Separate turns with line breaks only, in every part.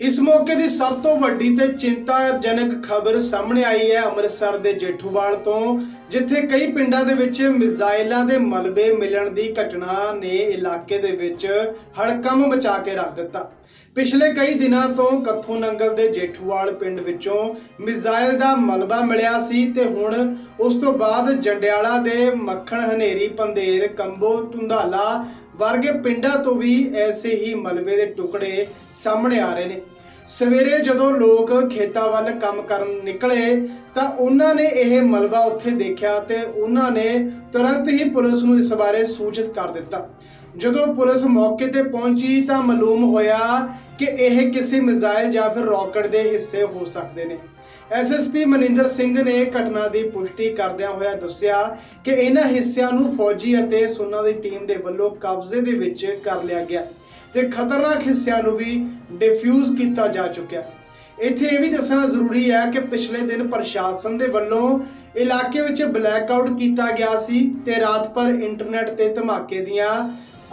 ਇਸ ਮੌਕੇ ਦੀ ਸਭ ਤੋਂ ਵੱਡੀ ਤੇ ਚਿੰਤਾਜਨਕ ਖਬਰ ਸਾਹਮਣੇ ਆਈ ਹੈ ਅੰਮ੍ਰਿਤਸਰ ਦੇ ਜੇਠੂਵਾਲ ਤੋਂ, ਜਿੱਥੇ ਕਈ ਪਿੰਡਾਂ ਦੇ ਵਿੱਚ ਮਿਜ਼ਾਈਲਾਂ ਦੇ ਮਲਬੇ ਮਿਲਣ ਦੀ ਘਟਨਾ ਨੇ ਇਲਾਕੇ ਦੇ ਵਿੱਚ ਹੜਕੰਮ ਮਚਾ ਕੇ ਰੱਖ ਦਿੱਤਾ। ਪਿਛਲੇ ਕਈ ਦਿਨਾਂ ਤੋਂ ਕੱਥੂ ਨੰਗਲ ਦੇ ਜੇਠੂਵਾਲ ਪਿੰਡ ਵਿੱਚੋਂ ਮਿਜ਼ਾਈਲ ਦਾ ਮਲਬਾ ਮਿਲਿਆ ਸੀ ਤੇ ਹੁਣ ਉਸ ਤੋਂ ਬਾਅਦ ਜੰਡਿਆਲਾ ਦੇ ਮੱਖਣ ਹਨੇਰੀ, ਪੰਦੇਰ, ਕੰਬੋ ਟੁੰਡਾਲਾ ਵਰਗੇ ਪਿੰਡਾਂ ਤੋਂ ਵੀ ਐਸੇ ਹੀ ਮਲਬੇ ਦੇ ਟੁਕੜੇ ਸਾਹਮਣੇ ਆ ਰਹੇ ਨੇ। ਸਵੇਰੇ ਜਦੋਂ ਲੋਕ ਖੇਤਾਂ ਵੱਲ ਕੰਮ ਕਰਨ ਨਿਕਲੇ, ਤਾਂ ਉਹਨਾਂ ਨੇ ਇਹ ਮਲਬਾ ਉੱਥੇ ਦੇਖਿਆ ਤੇ ਉਹਨਾਂ ਨੇ ਤੁਰੰਤ ਹੀ ਪੁਲਿਸ ਨੂੰ ਇਸ ਬਾਰੇ ਸੂਚਿਤ ਕਰ ਦਿੱਤਾ। ਜਦੋਂ ਪੁਲਿਸ ਮੌਕੇ ਤੇ ਪਹੁੰਚੀ ਤਾਂ ਮਾਲੂਮ ਹੋਇਆ ਕਿ ਇਹ ਕਿਸੇ ਮਿਜ਼ਾਈਲ ਜਾਂ ਫਿਰ ਰਾਕਟ ਦੇ ਹਿੱਸੇ ਹੋ ਸਕਦੇ ਨੇ। ਐਸਐਸਪੀ ਮਨਿੰਦਰ ਸਿੰਘ ਨੇ ਘਟਨਾ ਦੀ ਪੁਸ਼ਟੀ ਕਰਦਿਆਂ ਹੋਇਆ ਦੱਸਿਆ ਕਿ ਇਹਨਾਂ ਹਿੱਸਿਆਂ ਨੂੰ ਫੌਜੀ ਅਤੇ ਸੁਨਾ ਦੀ ਟੀਮ ਦੇ ਵੱਲੋਂ ਕਬਜ਼ੇ ਦੇ ਵਿੱਚ ਕਰ ਲਿਆ ਗਿਆ ਤੇ ਖਤਰਨਾਕ ਹਿੱਸਿਆਂ ਨੂੰ ਵੀ ਡਿਫਿਊਜ਼ ਕੀਤਾ ਜਾ ਚੁੱਕਿਆ। ਇੱਥੇ ਇਹ ਵੀ ਦੱਸਣਾ ਜ਼ਰੂਰੀ ਹੈ ਕਿ ਪਿਛਲੇ ਦਿਨ ਪ੍ਰਸ਼ਾਸਨ ਦੇ ਵੱਲੋਂ ਇਲਾਕੇ ਵਿੱਚ ਬਲੈਕ ਆਊਟ ਕੀਤਾ ਗਿਆ ਸੀ ਤੇ ਰਾਤ ਭਰ ਇੰਟਰਨੈਟ ਤੇ ਧਮਾਕੇ ਦੀਆਂ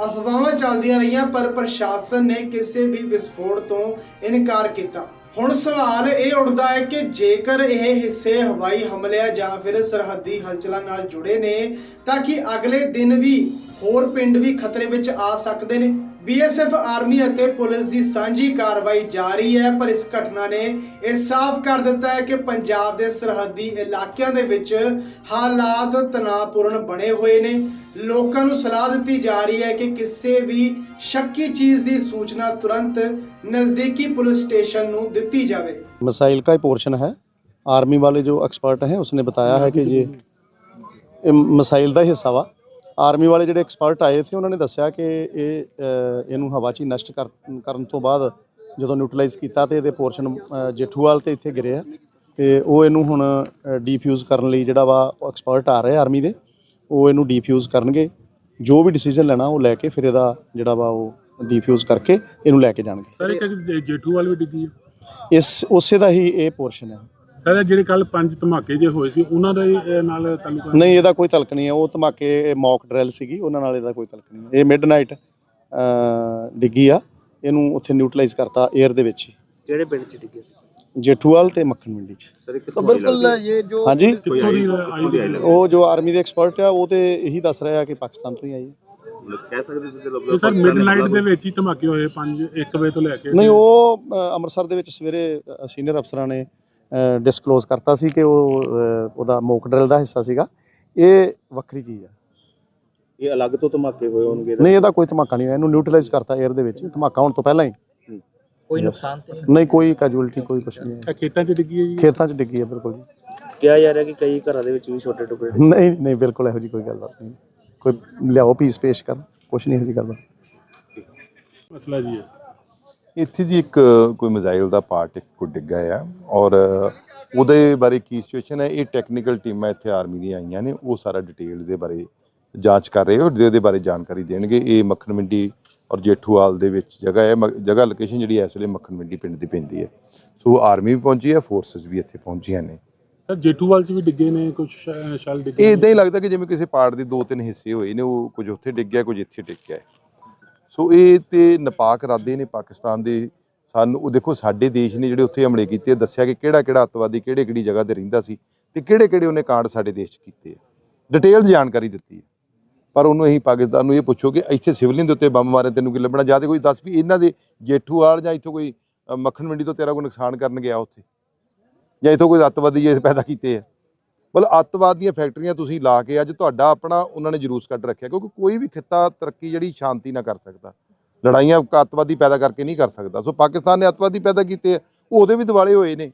ਅਫਵਾਹਾਂ ਚੱਲਦੀਆਂ ਰਹੀਆਂ, ਪਰ ਪ੍ਰਸ਼ਾਸਨ ਨੇ ਕਿਸੇ ਵੀ ਵਿਸਫੋਟ ਤੋਂ ਇਨਕਾਰ ਕੀਤਾ। ਹੁਣ ਸਵਾਲ ਇਹ ਉੱਠਦਾ ਹੈ ਕਿ ਜੇਕਰ ਇਹ ਹਿੱਸੇ ਹਵਾਈ ਹਮਲਿਆਂ ਜਾਂ ਫਿਰ ਸਰਹੱਦੀ ਹਲਚਲਾਂ ਨਾਲ ਜੁੜੇ ਨੇ, ਤਾਂ ਕਿ ਅਗਲੇ ਦਿਨ ਵੀ ਹੋਰ ਪਿੰਡ ਵੀ ਖਤਰੇ ਵਿੱਚ ਆ ਸਕਦੇ ਨੇ? ਬੀਐਸਐਫ ਆਰਮੀ ਅਤੇ ਪੁਲਿਸ ਦੀ ਸਾਂਝੀ ਕਾਰਵਾਈ ਜਾਰੀ ਹੈ ਪਰ ਇਸ ਘਟਨਾ ਨੇ ਇਹ ਸਾਫ਼ ਕਰ ਦਿੱਤਾ ਹੈ ਕਿ ਪੰਜਾਬ ਦੇ ਸਰਹੱਦੀ ਇਲਾਕਿਆਂ ਦੇ ਵਿੱਚ ਹਾਲਾਤ ਤਣਾਅਪੂਰਨ ਬਣੇ ਹੋਏ ਨੇ ਲੋਕਾਂ ਨੂੰ ਸਲਾਹ ਦਿੱਤੀ ਜਾ ਰਹੀ ਹੈ ਕਿ ਕਿਸੇ ਵੀ ਸ਼ੱਕੀ ਚੀਜ਼ ਦੀ ਸੂਚਨਾ ਤੁਰੰਤ ਨਜ਼ਦੀਕੀ ਪੁਲਿਸ स्टेशन ਨੂੰ ਦਿੱਤੀ ਜਾਵੇ
मिसाइल का ही पोर्शन है आर्मी वाले जो एक्सपर्ट हैं उसने बताया है कि ये ਇਹ ਮਿਸਾਈਲ ਦਾ ਹੀ ਹਿੱਸਾ ਵਾ ਆਰਮੀ ਵਾਲੇ ਜਿਹੜੇ ਐਕਸਪਰਟ ਆਏ ਸੀ ਉਹਨਾਂ ਨੇ ਦੱਸਿਆ ਕਿ ਇਹ ਇਹਨੂੰ ਹਵਾ 'ਚ ਹੀ ਨਸ਼ਟ ਕਰ- ਕਰਨ ਤੋਂ ਬਾਅਦ ਜਦੋਂ ਨਿਊਟਰਲਾਈਜ਼ ਕੀਤਾ ਤੇ ਇਹਦੇ ਪੋਰਸ਼ਨ ਜੇਠੂਵਾਲ ਤੇ ਇੱਥੇ ਗਿਰੇ ਆ ਤੇ ਉਹ ਇਹਨੂੰ ਹੁਣ ਡੀਫਿਊਜ਼ ਕਰਨ ਲਈ ਜਿਹੜਾ ਵਾ ਐਕਸਪਰਟ ਆ ਰਹੇ ਆਰਮੀ ਦੇ ਉਹ ਇਹਨੂੰ ਡੀਫਿਊਜ਼ ਕਰਨਗੇ। ਜੋ ਵੀ ਡਿਸੀਜਨ ਲੈਣਾ ਉਹ ਲੈ ਕੇ ਫਿਰ ਇਹਦਾ ਜਿਹੜਾ ਵਾ ਉਹ ਡੀਫਿਊਜ਼ ਕਰਕੇ ਇਹਨੂੰ ਲੈ ਕੇ ਜਾਣਗੇ।
ਸਰ ਇੱਕ ਜੇ- ਜੇਠੂ ਵਾਲ ਵੀ ਡਿੱਗੀ
ਇਸ ਉਸੇ ਦਾ ਹੀ ਇਹ ਪੋਰਸ਼ਨ ਹੈ।
ਸਰ ਜਿਹੜੇ ਕੱਲ ਪੰਜ ਧਮਾਕੇ ਜੇ ਹੋਏ ਸੀ ਉਹਨਾਂ ਦਾ ਇਹ ਨਾਲ ਤਾਲੁਕਾ
ਨਹੀਂ ਇਹਦਾ ਕੋਈ ਤਲਕ ਨਹੀਂ ਹੈ। ਉਹ ਧਮਾਕੇ ਮੌਕ ਡਰੈਲ ਸੀਗੀ ਉਹਨਾਂ ਨਾਲ ਇਹਦਾ ਕੋਈ ਤਲਕ ਨਹੀਂ ਹੈ। ਇਹ ਮਿਡਨਾਈਟ ਡਿੱਗੀ ਆ। ਇਹਨੂੰ ਉੱਥੇ ਨਿਊਟਰਲਾਈਜ਼ ਕਰਤਾ 에ਅਰ ਦੇ ਵਿੱਚ
ਕਿਹੜੇ ਪਿੰਡ ਚ ਡਿੱਗੇ ਸੀ?
ਜੇਠੂਵਾਲ ਤੇ ਮੱਖਣ ਮੰਡੀ ਚ।
ਬਿਲਕੁਲ ਇਹ ਜੋ
ਹਾਂਜੀ? ਉਹ ਜੋ ਆਰਮੀ ਦੇ ਐਕਸਪਰਟ ਆ ਉਹ ਤੇ ਇਹੀ ਦੱਸ ਰਿਹਾ ਕਿ ਪਾਕਿਸਤਾਨ ਤੋਂ ਹੀ ਆਈ ਹੈ।
ਸਰ ਮਿਡਨਾਈਟ ਦੇ ਵਿੱਚ ਹੀ ਧਮਾਕੇ ਹੋਏ 5 1 ਵਜੇ ਤੋਂ ਲੈ ਕੇ
ਨਹੀਂ ਉਹ ਅੰਮ੍ਰਿਤਸਰ ਦੇ ਵਿੱਚ ਸਵੇਰੇ ਸੀਨੀਅਰ ਅਫਸਰਾਂ ਨੇ ਡਿਸਕਲੋਜ਼ ਕਰਤਾ ਸੀ ਕਿ ਉਹ ਉਹਦਾ ਮੌਕ ਡਰਿਲ ਦਾ ਹਿੱਸਾ ਸੀਗਾ। ਇਹ ਵੱਖਰੀ ਚੀਜ਼ ਆ।
ਇਹ ਅਲੱਗ ਤੋਂ ਧਮਾਕੇ ਹੋਏ ਹੋਣਗੇ
ਨਹੀਂ ਇਹਦਾ ਕੋਈ ਧਮਾਕਾ ਨਹੀਂ ਹੋਇਆ। ਇਹਨੂੰ ਨਿਊਟਰਲਾਈਜ਼ ਕਰਤਾ 에ਅਰ ਦੇ ਵਿੱਚ। ਧਮਾਕਾ ਹੋਣ ਤੋਂ ਪਹਿਲਾਂ ਹੀ।
ਕੋਈ. ਨੁਕਸਾਨ ਤੇ ਨਹੀਂ?
ਨਹੀਂ ਕੋਈ ਕੈਜੂਅਲਟੀ ਕੋਈ ਕੁਛ ਨਹੀਂ ਹੈ
ਖੇਤਾਂ 'ਚ ਡਿੱਗੀ ਹੈ ਜੀ?
ਖੇਤਾਂ 'ਚ ਡਿੱਗੀ ਹੈ ਬਿਲਕੁਲ ਜੀ।
ਕਿਹਾ ਜਾ ਰਿਹਾ ਕਿ ਕਈ ਘਰਾਂ ਦੇ ਵਿੱਚ ਵੀ ਛੋਟੇ ਟੁਕੜੇ
ਨਹੀਂ ਨਹੀਂ ਬਿਲਕੁਲ ਇਹੋ ਜੀ ਕੋਈ ਗੱਲਬਾਤ ਨਹੀਂ। ਕੋਈ ਲਿਆਓ ਪੀਸ ਪੇਸ਼ ਕਰ ਕੁਛ ਨਹੀਂ ਇਹੋ ਜੀ ਗੱਲਬਾਤ
ਮਸਲਾ ਜੀ ਹੈ
ਇੱਥੇ ਜੀ ਇੱਕ ਕੋਈ ਮਿਜ਼ਾਈਲ ਦਾ ਪਾਰਟ ਇੱਕ ਕੋ ਡਿੱਗਾ ਆ ਔਰ ਉਹਦੇ ਬਾਰੇ ਕੀ ਸਿਚੁਏਸ਼ਨ ਹੈ? ਇਹ ਟੈਕਨੀਕਲ ਟੀਮਾਂ ਇੱਥੇ ਆਰਮੀ ਦੀਆਂ ਆਈਆਂ ਨੇ ਉਹ ਸਾਰਾ ਡਿਟੇਲ ਦੇ ਬਾਰੇ ਜਾਂਚ ਕਰ ਰਹੇ ਔਰ ਇਹਦੇ ਬਾਰੇ ਜਾਣਕਾਰੀ ਦੇਣਗੇ। ਇਹ ਮੱਖਣ ਮੰਡੀ ਔਰ ਜੇਠੂਵਾਲ ਦੇ ਵਿੱਚ ਜਗ੍ਹਾ ਹੈ। ਜਗ੍ਹਾ ਲੋਕੇਸ਼ਨ ਜਿਹੜੀ ਇਸ ਵੇਲੇ ਮੱਖਣ ਮੰਡੀ ਪਿੰਡ ਦੀ ਪੈਂਦੀ ਹੈ। ਸੋ ਆਰਮੀ ਵੀ ਪਹੁੰਚੀ ਹੈ ਫੋਰਸਸ ਵੀ ਇੱਥੇ ਪਹੁੰਚੀਆਂ ਨੇ।
ਸਰ ਜੇਠੂਵਾਲ 'ਚ ਵੀ ਡਿੱਗੇ ਨੇ ਕੁਝ ਸ਼ਲ ਡਿੱਗੇ।
ਇਦਾਂ ਹੀ ਲੱਗਦਾ ਕਿ ਜਿਵੇਂ ਕਿਸੇ ਪਾਰਟ ਦੇ ਦੋ ਤਿੰਨ ਹਿੱਸੇ ਹੋਏ ਨੇ ਉਹ ਕੁਝ ਉੱਥੇ ਡਿੱਗਿਆ ਕੁਝ ਇੱਥੇ ਡਿੱਗਿਆ ਹੈ। ਸੋ ਇਹ ਤੇ ਨਪਾਕ ਇਰਾਦੇ ਨੇ ਪਾਕਿਸਤਾਨ ਦੇ ਸਾਨੂੰ, ਉਹ ਦੇਖੋ ਸਾਡੇ ਦੇਸ਼ ਨੇ ਜਿਹੜੇ ਉੱਥੇ ਹਮਲੇ ਕੀਤੇ ਦੱਸਿਆ ਕਿ ਕਿਹੜਾ ਕਿਹੜਾ ਅੱਤਵਾਦੀ ਕਿਹੜੇ ਕਿਹੜੀ ਜਗ੍ਹਾ ਤੇ ਰਹਿੰਦਾ ਸੀ ਤੇ ਕਿਹੜੇ ਕਿਹੜੇ ਉਹਨੇ ਕਾਂਡ ਸਾਡੇ ਦੇਸ਼ 'ਚ ਕੀਤੇ ਆ। ਡਿਟੇਲ ਜਾਣਕਾਰੀ ਦਿੱਤੀ ਹੈ ਪਰ ਉਹਨੂੰ ਅਸੀਂ ਪਾਕਿਸਤਾਨ ਨੂੰ ਇਹ ਪੁੱਛੋ ਕਿ ਇੱਥੇ ਸਿਵਲਿਅਨ ਦੇ ਉੱਤੇ ਬੰਬ ਮਾਰੇ ਤੈਨੂੰ ਕੀ ਲੱਭਣਾ? ਜਾਂ ਤੇ ਕੋਈ ਦੱਸ ਵੀ ਇਹਨਾਂ ਦੇ ਜੇਠੂਵਾਲ ਜਾਂ ਇੱਥੋਂ ਕੋਈ ਮੱਖਣ ਮੰਡੀ ਤੋਂ ਤੇਰਾ ਕੋਈ ਨੁਕਸਾਨ ਕਰਨ ਗਿਆ ਉੱਥੇ? ਜਾਂ ਇੱਥੋਂ ਕੋਈ ਅੱਤਵਾਦੀ ਜੇ ਪੈਦਾ ਕੀਤੇ ਆ? ਮਤਲਬ ਅੱਤਵਾਦ ਦੀਆਂ ਫੈਕਟਰੀਆਂ ਤੁਸੀਂ ਲਾ ਕੇ ਅੱਜ ਤੁਹਾਡਾ ਆਪਣਾ ਉਹਨਾਂ ਨੇ ਜਲੂਸ ਕੱਢ ਰੱਖਿਆ ਕਿਉਂਕਿ ਕੋਈ ਵੀ ਖਿੱਤਾ ਤਰੱਕੀ ਜਿਹੜੀ ਸ਼ਾਂਤੀ ਨਾਲ ਕਰ ਸਕਦਾ। ਲੜਾਈਆਂ ਅੱਤਵਾਦੀ ਪੈਦਾ ਕਰਕੇ ਨਹੀਂ ਕਰ ਸਕਦਾ। ਸੋ ਪਾਕਿਸਤਾਨ ਨੇ ਅੱਤਵਾਦੀ ਪੈਦਾ ਕੀਤੇ ਆ, ਉਹ ਉਹਦੇ ਵੀ ਦਿਵਾਲੇ ਹੋਏ ਨੇ।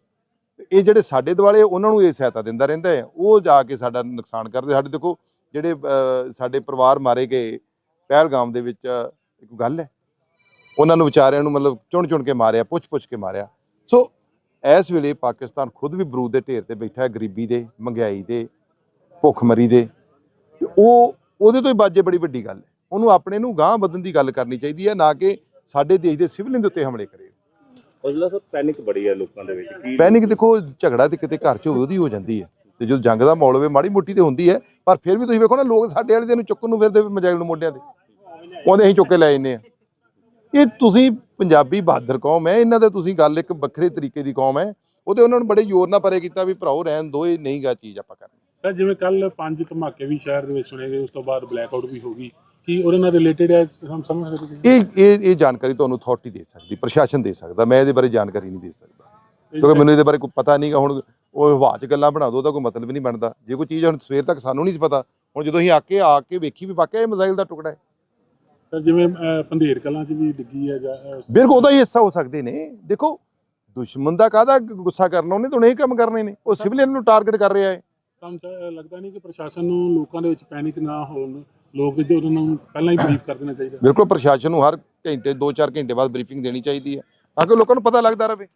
ਤੇ ਇਹ ਜਿਹੜੇ ਸਾਡੇ ਦਿਵਾਲੇ ਉਹਨਾਂ ਨੂੰ ਇਹ ਸਹਾਇਤਾ ਦਿੰਦਾ ਰਹਿੰਦਾ ਹੈ। ਉਹ ਜਾ ਕੇ ਸਾਡਾ ਨੁਕਸਾਨ ਕਰਦੇ। ਸਾਡੇ ਦੇਖੋ ਜਿਹੜੇ ਸਾਡੇ ਪਰਿਵਾਰ ਮਾਰੇ ਗਏ ਪਹਿਲਗਾਮ ਦੇ ਵਿੱਚ ਇੱਕ ਗੱਲ ਹੈ। ਉਹਨਾਂ ਨੂੰ ਵਿਚਾਰਿਆਂ ਨੂੰ ਮਤਲਬ ਚੁਣ ਚੁਣ ਕੇ ਮਾਰਿਆ ਪੁੱਛ ਪੁੱਛ ਕੇ ਮਾਰਿਆ। ਸੋ ਇਸ ਵੇਲੇ ਪਾਕਿਸਤਾਨ ਖੁਦ ਵੀ ਬਰੂਦ ਦੇ ਢੇਰ ਤੇ ਬੈਠਾ ਹੈ ਗਰੀਬੀ ਦੇ ਮਹਿੰਗਾਈ ਦੇ ਭੁੱਖਮਰੀ ਦੇ। ਉਹ ਉਹਦੇ ਤੋਂ ਹੀ ਬਾਜੇ ਬੜੀ ਵੱਡੀ ਗੱਲ ਹੈ। ਉਹਨੂੰ ਆਪਣੇ ਨੂੰ ਗਾਂਹ ਵਧਣ ਦੀ ਗੱਲ ਕਰਨੀ ਚਾਹੀਦੀ ਹੈ ਨਾ ਕਿ ਸਾਡੇ ਦੇਸ਼ ਦੇ ਸਿਵਲਿਅਨ ਦੇ ਉੱਤੇ ਹਮਲੇ ਕਰੇ।
ਉਜਲਾ ਸਰ ਪੈਨਿਕ ਬੜੀ ਹੈ ਲੋਕਾਂ ਦੇ ਵਿੱਚ।
ਪੈਨਿਕ ਦੇਖੋ ਝਗੜਾ ਤੇ ਕਿਤੇ ਘਰ 'ਚ ਹੋਵੇ ਉਹਦੀ ਹੋ ਜਾਂਦੀ ਹੈ। ਤੇ ਜਦੋਂ ਜੰਗ ਦਾ ਮਾਹੌਲ ਹੋਵੇ ਮਾੜੀ ਮੋਟੀ ਤੇ ਹੁੰਦੀ ਹੈ ਪਰ ਫਿਰ ਵੀ ਤੁਸੀਂ ਵੇਖੋ ਨਾ ਲੋਕ ਸਾਡੇ ਵਾਲੇ ਦੇ ਨੂੰ ਚੁੱਕਣ ਨੂੰ ਫਿਰਦੇ ਮਜਾਇਲ ਨੂੰ ਮੋਢਿਆਂ ਤੇ ਉਹਦੇ ਅਸੀਂ ਚੁੱਕ ਕੇ ਲੈ ਜਾਂਦੇ ਆ ਇਹ ਤੁਸੀਂ ਪੰਜਾਬੀ ਬਹਾਦਰ ਕੌਮ ਹੈ ਇਹਨਾਂ ਦਾ ਤੁਸੀਂ ਗੱਲ ਇੱਕ ਵੱਖਰੇ ਤਰੀਕੇ ਦੀ ਕੌਮ ਹੈ ਉਹਦੇ ਉਹਨਾਂ ਨੂੰ ਬੜੇ ਜ਼ੋਰ ਨਾਲ ਪਰੇ ਕੀਤਾ ਵੀ ਭਰਾਓ ਰਹਿਣ ਦੋ ਇਹ ਨਹੀਂ ਗਾ ਚੀਜ਼ ਆਪਾਂ ਕਰਨੀ।
ਸਰ ਜਿਵੇਂ ਕੱਲ ਪੰਜ ਧਮਾਕੇ ਵੀ ਸ਼ਹਿਰ ਦੇ ਵਿੱਚ ਸੁਣੇ ਗਏ ਉਸ ਤੋਂ ਬਾਅਦ ਬਲੈਕ ਆਊਟ ਵੀ ਹੋ ਗਈ ਕੀ ਉਹਦੇ ਨਾਲ ਰਿਲੇਟਡ ਹੈ ਹਮ ਸਮਝ ਸਕਦੇ
ਇਹ ਇਹ ਇਹ ਜਾਣਕਾਰੀ ਤੁਹਾਨੂੰ ਅਥਾਰਟੀ ਦੇ ਸਕਦੀ ਪ੍ਰਸ਼ਾਸਨ ਦੇ ਸਕਦਾ ਮੈਂ ਇਹਦੇ ਬਾਰੇ ਜਾਣਕਾਰੀ ਨਹੀਂ ਦੇ ਸਕਦਾ। ਕਿਉਂਕਿ ਮੈਨੂੰ ਇਹਦੇ ਬਾਰੇ ਕੋਈ ਪਤਾ ਨਹੀਂਗਾ ਹੁਣ ਉਹ ਹਵਾ 'ਚ ਗੱਲਾਂ ਬਣਾ ਦੋ ਉਹਦਾ ਕੋਈ ਮਤਲਬ ਨਹੀਂ ਬਣਦਾ। ਜੇ ਕੋਈ ਚੀਜ਼ ਹੁਣ ਸਵੇਰ ਤੱਕ ਸਾਨੂੰ ਨਹੀਂ ਪਤਾ ਹੁਣ ਜਦੋਂ ਅਸੀਂ ਆ ਕੇ ਆ ਕੇ ਵੇਖੀ ਵੀ ਵਾਕਿਆ ਇਹ ਮਿਜ਼ਾਈਲ ਦਾ ਟੁਕੜਾ ਹੈ।
ਸਰ ਜਿਵੇਂ ਅਹ, ਪੰਧੇਰ ਕਲਾਂ 'ਚ ਵੀ ਡਿੱਗੀ ਹੈ ਜਾਂ ਅਹ,
ਬਿਲਕੁਲ ਉਹਦਾ ਹੀ ਹਿੱਸਾ ਹੋ ਸਕਦੇ ਨੇ। ਦੇਖੋ ਦੁਸ਼ਮਣ ਦਾ ਕਾਹਦਾ ਗੁੱਸਾ ਕਰਨਾ? ਉਹਨੇ ਤਾਂ ਇਹ ਕੰਮ ਕਰਨੇ ਨੇ। ਉਹ ਸਿਵਲੀਅਨ ਨੂੰ ਟਾਰਗੇਟ ਕਰ ਰਿਹਾ ਹੈ।
ਤੁਹਾਨੂੰ ਤਾਂ ਲੱਗਦਾ ਨਹੀਂ ਕਿ ਪ੍ਰਸ਼ਾਸਨ ਨੂੰ ਲੋਕਾਂ ਦੇ ਵਿੱਚ ਪੈਨਿਕ ਨਾ ਹੋਣ। ਲੋਕ ਜੋ ਉਹਨਾਂ ਨੂੰ ਪਹਿਲਾਂ ਹੀ ਬਰੀਫ ਕਰ ਦੇਣਾ ਚਾਹੀਦਾ।
ਬਿਲਕੁਲ ਪ੍ਰਸ਼ਾਸਨ ਨੂੰ ਹਰ ਘੰਟੇ 2-4 ਘੰਟੇ ਬਾਅਦ ਬਰੀਫਿੰਗ ਦੇਣੀ ਚਾਹੀਦੀ ਹੈ। ਤਾਂ ਕਿ ਲੋਕਾਂ ਨੂੰ ਪਤਾ ਲੱਗਦਾ ਰਹੇ।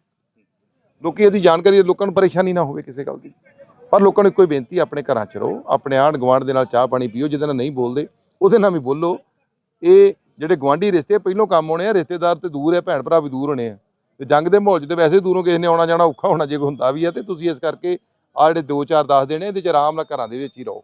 ਲੋਕੀ ਇਹਦੀ ਜਾਣਕਾਰੀ ਲੋਕਾਂ ਨੂੰ ਪਰੇਸ਼ਾਨੀ ਨਾ ਹੋਵੇ ਕਿਸੇ ਗੱਲ ਦੀ। ਪਰ ਲੋਕਾਂ ਨੂੰ ਇੱਕੋ ਹੀ ਬੇਨਤੀ ਹੈ, ਆਪਣੇ ਘਰਾਂ 'ਚ ਰਹੋ। ਆਪਣੇ ਆਂਢ ਗੁਆਂਢ ਦੇ ਨਾਲ ਚਾਹ ਪਾਣੀ ਪੀਓ ਜਿਹਦੇ ਨਾਲ ਨਹੀਂ ਬੋਲਦੇ ਉਹਦੇ ਨਾਲ ਵੀ ਬੋਲੋ। ਇਹ ਜਿਹੜੇ ਗਵਾਂਢੀ ਰਿਸ਼ਤੇ ਪਹਿਲੋਂ ਕੰਮ ਆਉਣੇ ਆ, ਰਿਸ਼ਤੇਦਾਰ ਤੇ ਦੂਰ ਹੈ ਭੈਣ ਭਰਾ ਵੀ ਦੂਰ ਹੋਣੇ ਆ। ਤੇ ਜੰਗ ਦੇ ਮਾਹੌਲ 'ਚ ਤੇ ਵੈਸੇ ਦੂਰੋਂ ਕਿਸੇ ਨੇ ਆਉਣਾ ਜਾਣਾ ਔਖਾ ਹੋਣਾ ਜੇ ਕੋਈ ਹੁੰਦਾ ਵੀ ਆ ਤੇ ਤੁਸੀਂ ਇਸ ਕਰਕੇ ਆ ਜਿਹੜੇ 2-4 10 ਦਿਨ ਇਹਦੇ 'ਚ ਆਰਾਮ ਨਾਲ ਘਰਾਂ ਦੇ ਵਿੱਚ ਹੀ ਰਹੋ।